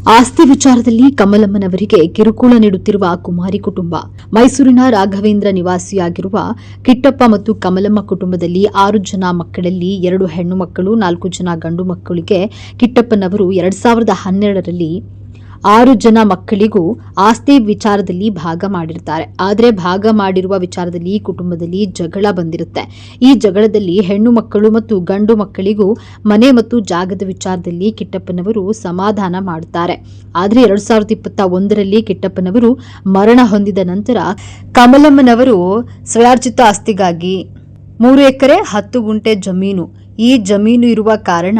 ಆಸ್ತಿ ವಿಚಾರದಲ್ಲಿ ಕಮಲಮ್ಮನವರಿಗೆ ಕಿರುಕುಳ ನೀಡುತ್ತಿರುವ ಕುಮಾರಿ ಕುಟುಂಬ. ಮೈಸೂರಿನ ರಾಘವೇಂದ್ರ ನಿವಾಸಿಯಾಗಿರುವ ಕಿಟ್ಟಪ್ಪ ಮತ್ತು ಕಮಲಮ್ಮ ಕುಟುಂಬದಲ್ಲಿ ಆರು ಜನ ಮಕ್ಕಳಲ್ಲಿ ಎರಡು ಹೆಣ್ಣು ಮಕ್ಕಳು, ನಾಲ್ಕು ಜನ ಗಂಡು ಮಕ್ಕಳಿಗೆ ಕಿಟ್ಟಪ್ಪನವರು ಎರಡ್ ಸಾವಿರದ ಹನ್ನೆರಡರಲ್ಲಿ ಆರು ಜನ ಮಕ್ಕಳಿಗೂ ಆಸ್ತಿ ವಿಚಾರದಲ್ಲಿ ಭಾಗ ಮಾಡಿರ್ತಾರೆ. ಆದರೆ ಭಾಗ ಮಾಡಿರುವ ವಿಚಾರದಲ್ಲಿ ಕುಟುಂಬದಲ್ಲಿ ಜಗಳ ಬಂದಿರುತ್ತೆ. ಈ ಜಗಳದಲ್ಲಿ ಹೆಣ್ಣು ಮಕ್ಕಳು ಮತ್ತು ಗಂಡು ಮಕ್ಕಳಿಗೂ ಮನೆ ಮತ್ತು ಜಾಗದ ವಿಚಾರದಲ್ಲಿ ಕಿಟ್ಟಪ್ಪನವರು ಸಮಾಧಾನ ಮಾಡುತ್ತಾರೆ. ಆದರೆ ಎರಡ್ ಸಾವಿರದ ಇಪ್ಪತ್ತ ಒಂದರಲ್ಲಿ ಕಿಟ್ಟಪ್ಪನವರು ಮರಣ ಹೊಂದಿದ ನಂತರ ಕಮಲಮ್ಮನವರು ಸ್ವಯಾರ್ಜಿತ ಆಸ್ತಿಗಾಗಿ ಮೂರು ಎಕರೆ ಹತ್ತು ಗುಂಟೆ ಜಮೀನು, ಈ ಜಮೀನು ಇರುವ ಕಾರಣ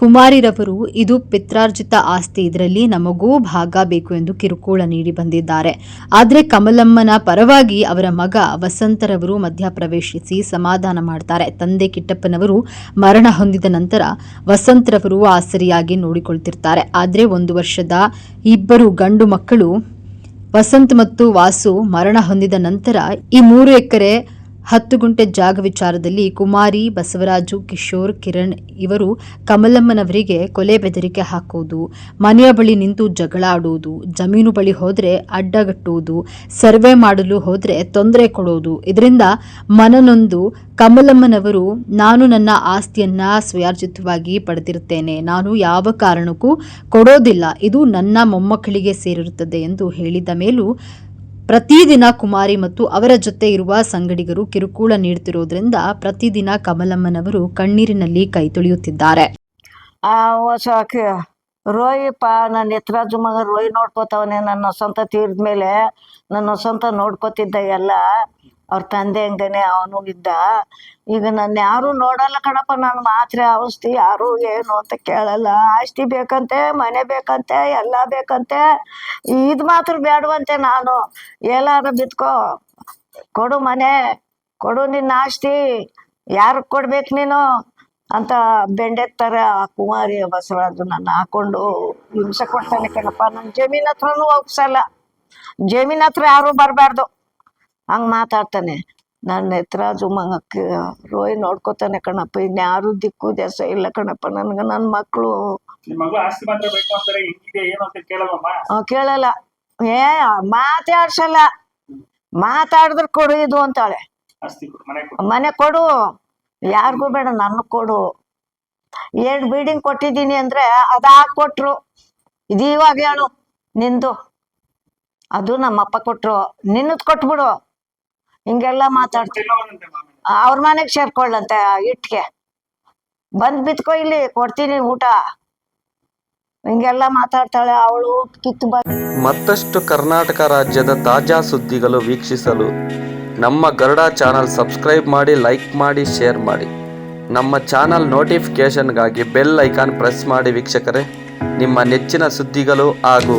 ಕುಮಾರಿರವರು ಇದು ಪಿತ್ರಾರ್ಜಿತ ಆಸ್ತಿ. ಇದರಲ್ಲಿ ನಮಗೂ ಭಾಗ ಬೇಕು ಎಂದು ಕಿರುಕುಳ ನೀಡಿ ಬಂದಿದ್ದಾರೆ. ಆದರೆ ಕಮಲಮ್ಮನ ಪರವಾಗಿ ಅವರ ಮಗ ವಸಂತರವರು ಮಧ್ಯಪ್ರವೇಶಿಸಿ ಸಮಾಧಾನ ಮಾಡ್ತಾರೆ. ತಂದೆ ಕಿಟ್ಟಪ್ಪನವರು ಮರಣ ಹೊಂದಿದ ನಂತರ ವಸಂತರವರು ಆಸರಿಯಾಗಿ ನೋಡಿಕೊಳ್ತಿರ್ತಾರೆ. ಆದರೆ ಒಂದು ವರ್ಷದ ಇಬ್ಬರು ಗಂಡು ಮಕ್ಕಳು ವಸಂತ್ ಮತ್ತು ವಾಸು ಮರಣ ಹೊಂದಿದ ನಂತರ ಈ ಮೂರು ಎಕರೆ ಹತ್ತು ಗುಂಟೆ ಜಾಗ ವಿಚಾರದಲ್ಲಿ ಕುಮಾರಿ, ಬಸವರಾಜು, ಕಿಶೋರ್, ಕಿರಣ್ ಇವರು ಕಮಲಮ್ಮನವರಿಗೆ ಕೊಲೆ ಬೆದರಿಕೆ ಹಾಕುವುದು, ಮನೆಯ ಬಳಿ ನಿಂತು ಜಗಳ ಆಡುವುದು, ಜಮೀನು ಬಳಿ ಹೋದರೆ ಅಡ್ಡಗಟ್ಟುವುದು, ಸರ್ವೆ ಮಾಡಲು ಹೋದರೆ ತೊಂದರೆ ಕೊಡೋದು. ಇದರಿಂದ ಮನನೊಂದು ಕಮಲಮ್ಮನವರು, ನಾನು ನನ್ನ ಆಸ್ತಿಯನ್ನ ಸ್ವಯಾರ್ಜಿತವಾಗಿ ಪಡೆದಿರುತ್ತೇನೆ. ನಾನು ಯಾವ ಕಾರಣಕ್ಕೂ ಕೊಡೋದಿಲ್ಲ. ಇದು ನನ್ನ ಮೊಮ್ಮಕ್ಕಳಿಗೆ ಸೇರಿರುತ್ತದೆ ಎಂದು ಹೇಳಿದ ಮೇಲೂ ಪ್ರತಿದಿನ ಕುಮಾರಿ ಮತ್ತು ಅವರ ಜೊತೆ ಇರುವ ಸಂಗಡಿಗರು ಕಿರುಕುಳ ನೀಡುತ್ತಿರುವುದರಿಂದ ಪ್ರತಿದಿನ ಕಮಲಮ್ಮನವರು ಕಣ್ಣೀರಿನಲ್ಲಿ ಕೈ ತೊಳೆಯುತ್ತಿದ್ದಾರೆ. ರೋಹಿಪ್ಪ ನನ್ನ ಎತ್ತರಾಜು ಮಗ ರೋಹಿ ನೋಡ್ಕೋತಾವನೆ, ನನ್ನ ಸ್ವಂತ ತೀರ್ದ ಮೇಲೆ ನನ್ನ ಸ್ವಂತ ನೋಡ್ಕೋತಿದ್ದ ಎಲ್ಲ ಅವ್ರ ತಂದೆ ಹಂಗನೆ ಅವನು ಇದ್ದ. ಈಗ ನನ್ನ ಯಾರು ನೋಡಲ್ಲ ಕಣಪ್ಪ, ನಾನು ಮಾತ್ರ ಔಷಧಿ ಯಾರು ಏನು ಅಂತ ಕೇಳಲ್ಲ. ಆಸ್ತಿ ಬೇಕಂತೆ, ಮನೆ ಬೇಕಂತೆ, ಎಲ್ಲ ಬೇಕಂತೆ. ಇದು ಮಾತ್ರ ಬೇಡವಂತೆ ನಾನು. ಎಲ್ಲಾರ ಬಿತ್ಕೋ. ಕೊಡು ಮನೆ, ಕೊಡು ನಿನ್ನ ಆಸ್ತಿ. ಯಾರಿಗೆ ಕೊಡ್ಬೇಕು ನೀನು? ಅಂತ ಬೆಂಡೆತ್ತರ ಆ ಕುಮಾರಿ ಬಸವರಾಜು ನನ್ನ ಹಾಕೊಂಡು ಹಿಂಸೆ ಕೊಡ್ತಾನೆ ಕಣಪ್ಪ. ನನ್ನ ಜಮೀನ್ ಹತ್ರನೂ ಹೋಗ್ಸಲ್ಲ ಜಮೀನ್ ಹತ್ರ ಯಾರು ಬರಬಾರ್ದು. ಹಂಗ್ ಮಾತಾಡ್ತಾನೆ. ನನ್ನ ಎತ್ತರಾಜು ಮಗಕ್ಕೆ ರೋಯ್ ನೋಡ್ಕೋತಾನೆ ಕಣಪ್ಪ ಇನ್ಯಾರು ದಿಕ್ಕು ದೇಶ ಇಲ್ಲ ಕಣಪ್ಪ ನನಗೆ ನನ್ನ ಮಕ್ಕಳು ಕೇಳಲ್ಲ. ಏ ಮಾತಾಡ್ಸಲ್ಲ ಮಾತಾಡಿದ್ರೆ ಕೊಡು ಇದು ಅಂತಾಳೆ. ಮನೆ ಕೊಡು. ಯಾರಿಗೂ ಬೇಡ ನನ್ನ ಕೊಡು. ಎರಡು ಬಿಲ್ಡಿಂಗ್ ಕೊಟ್ಟಿದ್ದೀನಿ ಅಂದ್ರೆ ಅದಾ ಕೊಟ್ರು ಇದೀವಾಗ ಹೇಳು ನಿಂದು. ಅದು ನಮ್ಮಪ್ಪ ಕೊಟ್ರು. ನಿನ್ನದು ಕೊಟ್ಬಿಡು. ಹಿಂಗೆಲ್ಲ ಮಾಮಿ. ಅವ್ರ ಮನೆಗ್ ಸೇರ್ಕೊಳ್ಳಂತೆ ಇಟ್ಗೆ. ಬಂದ್ ಬಿತ್ಕೋ ಇಲ್ಲಿ, ಕೊಡ್ತೀನಿ ಊಟ. ಹಿಂಗೆಲ್ಲ ಮಾತಾಡ್ತಾಳೆ ಅವಳು, ಕಿತ್ತು ಮತ್ತಷ್ಟು ಕರ್ನಾಟಕ ರಾಜ್ಯದ ತಾಜಾ ಸುದ್ದಿಗಳು ವೀಕ್ಷಿಸಲು ನಮ್ಮ ಗರುಡ ಚಾನಲ್ ಸಬ್ಸ್ಕ್ರೈಬ್ ಮಾಡಿ, ಲೈಕ್ ಮಾಡಿ, ಶೇರ್ ಮಾಡಿ. ನಮ್ಮ ಚಾನಲ್ ನೋಟಿಫಿಕೇಷನ್ಗಾಗಿ ಬೆಲ್ ಐಕಾನ್ ಪ್ರೆಸ್ ಮಾಡಿ ವೀಕ್ಷಕರೇ. ನಿಮ್ಮ ನೆಚ್ಚಿನ ಸುದ್ದಿಗಳು ಹಾಗೂ